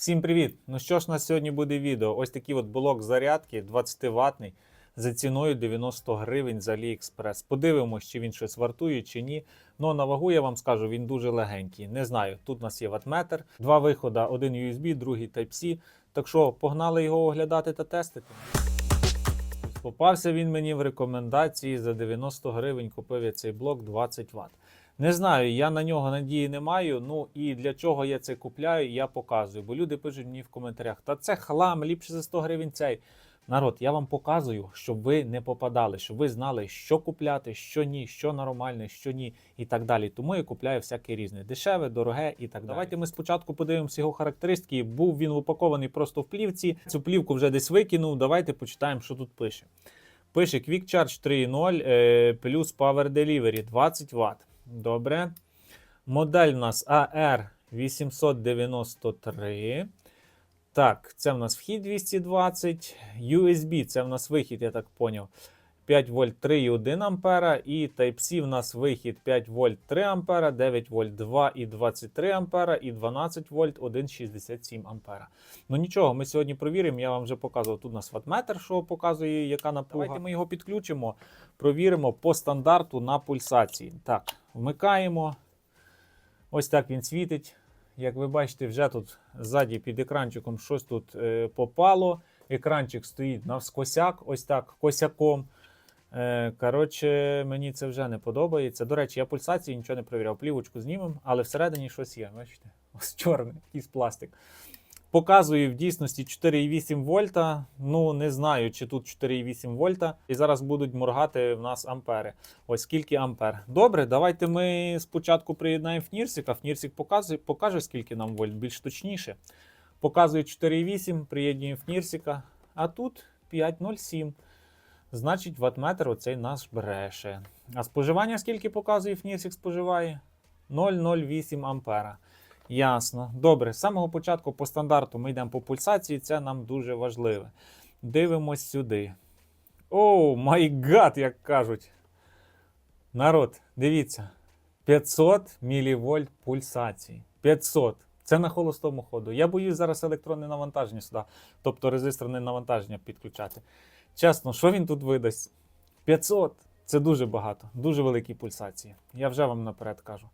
Всім привіт! Ну що ж, у нас сьогодні буде відео. Ось такий от блок зарядки 20 ватний за ціною 90 гривень з AliExpress. Подивимось, чи він щось вартує, чи ні. Ну на вагу я вам скажу, він дуже легенький. Не знаю. Тут у нас є ватметр, два виходи: один USB, другий Type-C. Так що погнали його оглядати та тестити. Попався він мені в рекомендації за 90 гривень. Купив я цей блок 20 Вт. Не знаю, я на нього надії не маю. Ну і для чого я це купляю, я показую. Бо люди пишуть мені в коментарях: та це хлам, ліпше за 100 гривень цей. Народ, я вам показую, щоб ви не попадали, щоб ви знали, що купляти, що ні, що нормальне, що ні, і так далі. Тому я купляю всяке різне, дешеве, дороге і так далі. Давайте ми спочатку подивимося його характеристики. Був він упакований просто в плівці. Цю плівку вже десь викинув. Давайте почитаємо, що тут пише. Пише Quick Charge 3.0 е, плюс Power Delivery 20 Вт. Добре. Модель у нас AR893. Так, це в нас вхід 220. USB це в нас вихід, я так поняв. 5 вольт 3,1 ампера. І Type-C в нас вихід 5 вольт 3 ампера, 9 вольт 2,23 ампера і 12 вольт 1,67 ампера. Ну нічого, ми сьогодні провіримо. Я вам вже показував. Тут у нас ватметр, що показує, яка напруга. Давайте ми його підключимо, провіримо по стандарту на пульсації. Так, вмикаємо. Ось так він світить. Як ви бачите, вже тут ззаді під екранчиком щось тут е, попало. Екранчик стоїть навскосяк, ось так, косяком. Е, коротше, мені це вже не подобається. До речі, я пульсації нічого не перевіряв. Плівочку знімемо, але всередині щось є. Бачите? Ось чорний, якийсь пластик. Показує в дійсності 4,8 вольта. Ну, не знаю, чи тут 4,8 вольта. І зараз будуть моргати в нас ампери. Ось скільки ампер. Добре, давайте ми спочатку приєднаємо фнірсика. Фнірсик показує, покаже, скільки нам вольт, більш точніше. Показує 4,8, приєднуємо фнірсика. А тут 5,07. Значить, ватметр оцей наш бреше. А споживання скільки показує фнірсик споживає? 0,08 ампера. Ясно. Добре, з самого початку по стандарту ми йдемо по пульсації, це нам дуже важливе. Дивимось сюди. Оу, май гад, як кажуть. Народ, дивіться. 500 мВ пульсації. 500. Це на холостому ходу. Я боюсь зараз електронне навантаження сюди, тобто резисторне навантаження підключати. Чесно, що він тут видасть? 500 це дуже багато, дуже великі пульсації. Я вже вам наперед кажу.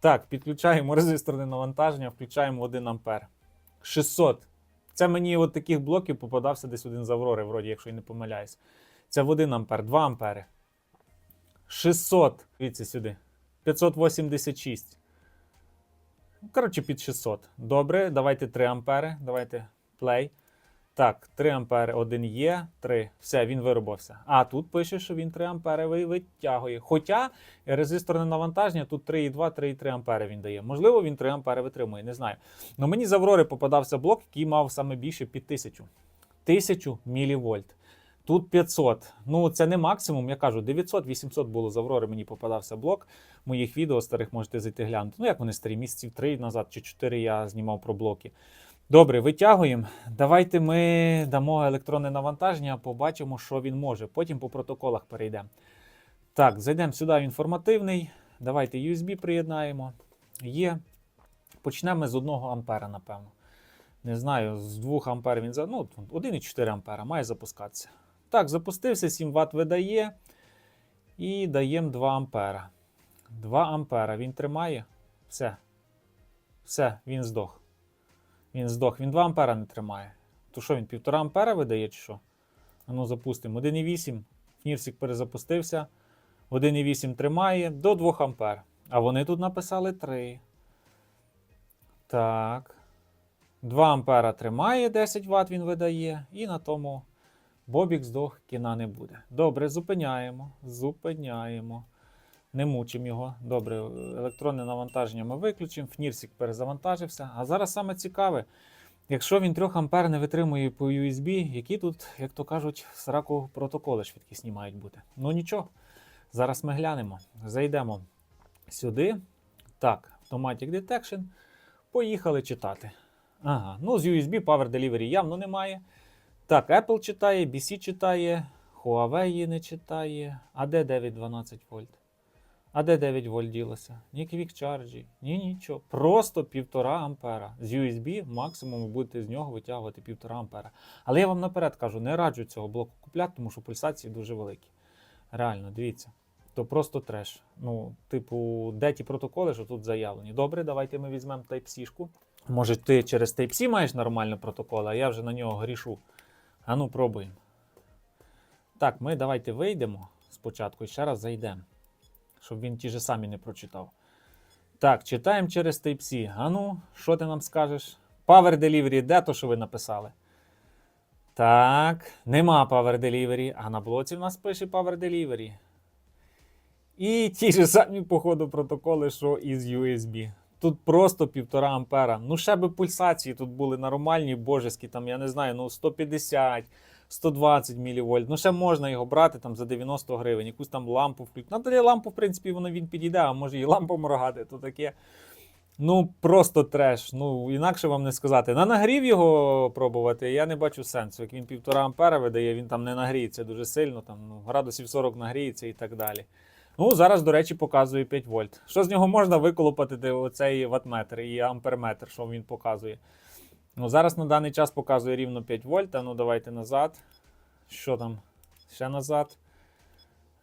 Так, підключаємо резисторне навантаження, включаємо 1 ампер. 600. Це мені от таких блоків попадався десь один з Аврори, вроді, якщо я не помиляюсь. Це в 1 ампер, 2 ампери. 600. Дивіться сюди. 586. Ну, Коротше, під 600. Добре, давайте 3 ампери. Давайте play. Так, 3 ампери один є, 3. Все, він виробився. А тут пише, що він 3 ампери витягує. Хоча резисторне навантаження тут 3,2, 3,3 ампери він дає. Можливо, він 3 ампери витримує, не знаю. Но мені з Аврори попадався блок, який мав саме більше під 1000. 1000 мілівольт. Тут 500. Ну, це не максимум, я кажу, 900-800 було з Аврори, мені попадався блок. Моїх відео старих можете зайти глянути. Ну, як вони старі, місяців 3 назад чи 4 я знімав про блоки. Добре, витягуємо. Давайте ми дамо електронне навантаження, побачимо, що він може. Потім по протоколах перейдемо. Так, зайдемо сюди в інформативний. Давайте USB приєднаємо. Є. Почнемо з 1 ампера, напевно. Не знаю, з 2 ампер він за. Ну, 1,4 ампера має запускатися. Так, запустився, 7 Вт видає. І даємо 2 ампера. 2 ампера він тримає. Все. Все, він здох. Він здох. Він 2 ампера не тримає. То що він 1,5 ампера видає, чи що? Ну запустимо. 1,8. Фнірсик перезапустився. 1,8 тримає до 2 ампер. А вони тут написали 3. Так. 2 ампера тримає, 10 Вт він видає. І на тому Бобік здох, кіна не буде. Добре, зупиняємо. Зупиняємо. Не мучимо його. Добре, електронне навантаження ми виключимо. Фнірсик перезавантажився. А зараз саме цікаве, якщо він 3 ампер не витримує по USB, які тут, як то кажуть, сраку протоколи швидкісні мають бути. Ну нічого. Зараз ми глянемо. Зайдемо сюди. Так, Automatic Detection. Поїхали читати. Ага, ну з USB Power Delivery явно немає. Так, Apple читає, BC читає, Huawei не читає. Де 9-12 вольт? А де 9 вольт ділося? Ні квікчарджі, ні нічого. Просто 1,5 ампера. З USB максимум ви будете з нього витягувати 1,5 ампера. Але я вам наперед кажу, не раджу цього блоку купляти, тому що пульсації дуже великі. Реально, дивіться. То просто треш. Ну, типу, де ті протоколи, що тут заявлені? Добре, давайте ми візьмемо Type-C-шку. Може, ти через Type-C маєш нормальний протокол, а я вже на нього грішу. А ну, пробуємо. Так, ми давайте вийдемо спочатку і ще раз зайдемо, щоб він ті ж самі не прочитав. Так, читаємо через Type-C. А ну, що ти нам скажеш? Power Delivery, де то, що ви написали? Так, нема Power Delivery, а на блоці в нас пише Power Delivery. І ті ж самі, походу, протоколи, що і з USB. Тут просто 1,5 ампера. Ну, ще би пульсації тут були нормальні, божеські, там, я не знаю, ну 150, 120 мВ. Ну, ще можна його брати там за 90 гривень, якусь там лампу включити. Ну, тоді лампу, в принципі, воно він підійде, а може і лампу моргати, то таке. Ну, просто треш. Ну, інакше вам не сказати. На нагрів його пробувати, я не бачу сенсу. Як він 1,5 ампера видає, він там не нагріється дуже сильно, там ну, градусів 40 нагріється і так далі. Ну, зараз, до речі, показує 5 вольт. Що з нього можна виколупати оцей ватметр і амперметр, що він показує? Ну, зараз на даний час показує рівно 5 вольт. А ну давайте назад. Що там? Ще назад.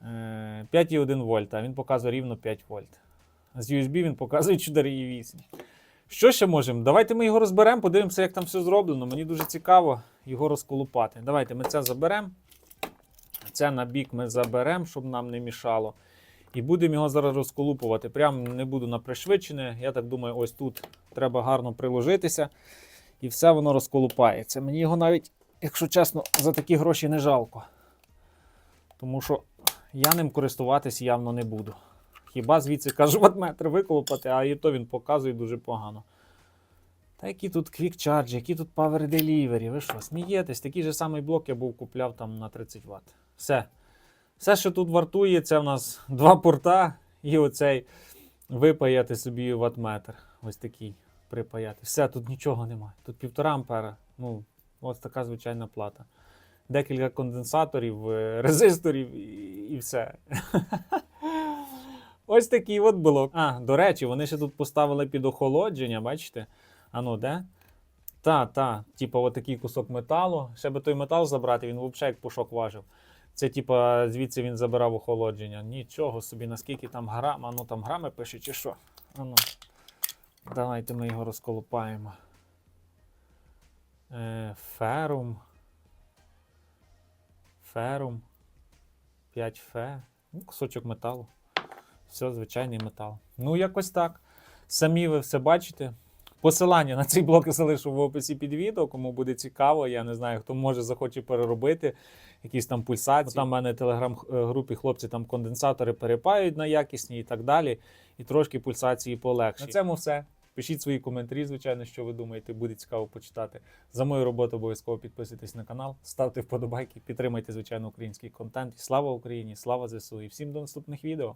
Е, 5,1 вольт, а він показує рівно 5 вольт. З USB він показує 4,8. Що ще можемо? Давайте ми його розберемо, подивимося, як там все зроблено. Мені дуже цікаво його розколупати. Давайте ми це заберемо. Це на бік ми заберемо, щоб нам не мішало. І будемо його зараз розколупувати. Прям не буду на пришвидшене. Я так думаю, ось тут треба гарно приложитися. І все воно розколупається. Мені його навіть, якщо чесно, за такі гроші не жалко. Тому що я ним користуватись явно не буду. Хіба звідси кажу, ватметр виколупати, а і то він показує дуже погано. Та які тут Quick Charge, які тут Power Delivery, ви що, смієтесь? Такий же самий блок я був купляв там на 30 Вт. Все. Все, що тут вартує, це в нас два порта і оцей випаяти собі ватметр. Ось такий припаяти. Все, тут нічого немає. Тут 1,5 ампера. Ну, ось така звичайна плата. Декілька конденсаторів, е, резисторів і, все. Ось такий от блок. А, до речі, вони ще тут поставили під охолодження, бачите? А ну, де? Та, та, типа, отакий кусок металу. Ще би той метал забрати, він взагалі як пушок важив. Це, типа, звідси він забирав охолодження. Нічого собі, наскільки там грам, а ну там грами пише, чи що? А ну. Давайте ми його розколупаємо. Е, ферум. Ферум. 5 фе. Ну, кусочок металу. Все, звичайний метал. Ну, якось так. Самі ви все бачите. Посилання на цей блок я залишу в описі під відео, кому буде цікаво. Я не знаю, хто може захоче переробити якісь там пульсації. Там в мене в телеграм-групі хлопці там конденсатори перепаюють на якісні і так далі. І трошки пульсації полегші. На цьому все. Пишіть свої коментарі, звичайно, що ви думаєте, буде цікаво почитати. За мою роботу обов'язково підписуйтесь на канал, ставте вподобайки, підтримайте, звичайно, український контент. І слава Україні! Слава ЗСУ! І всім до наступних відео!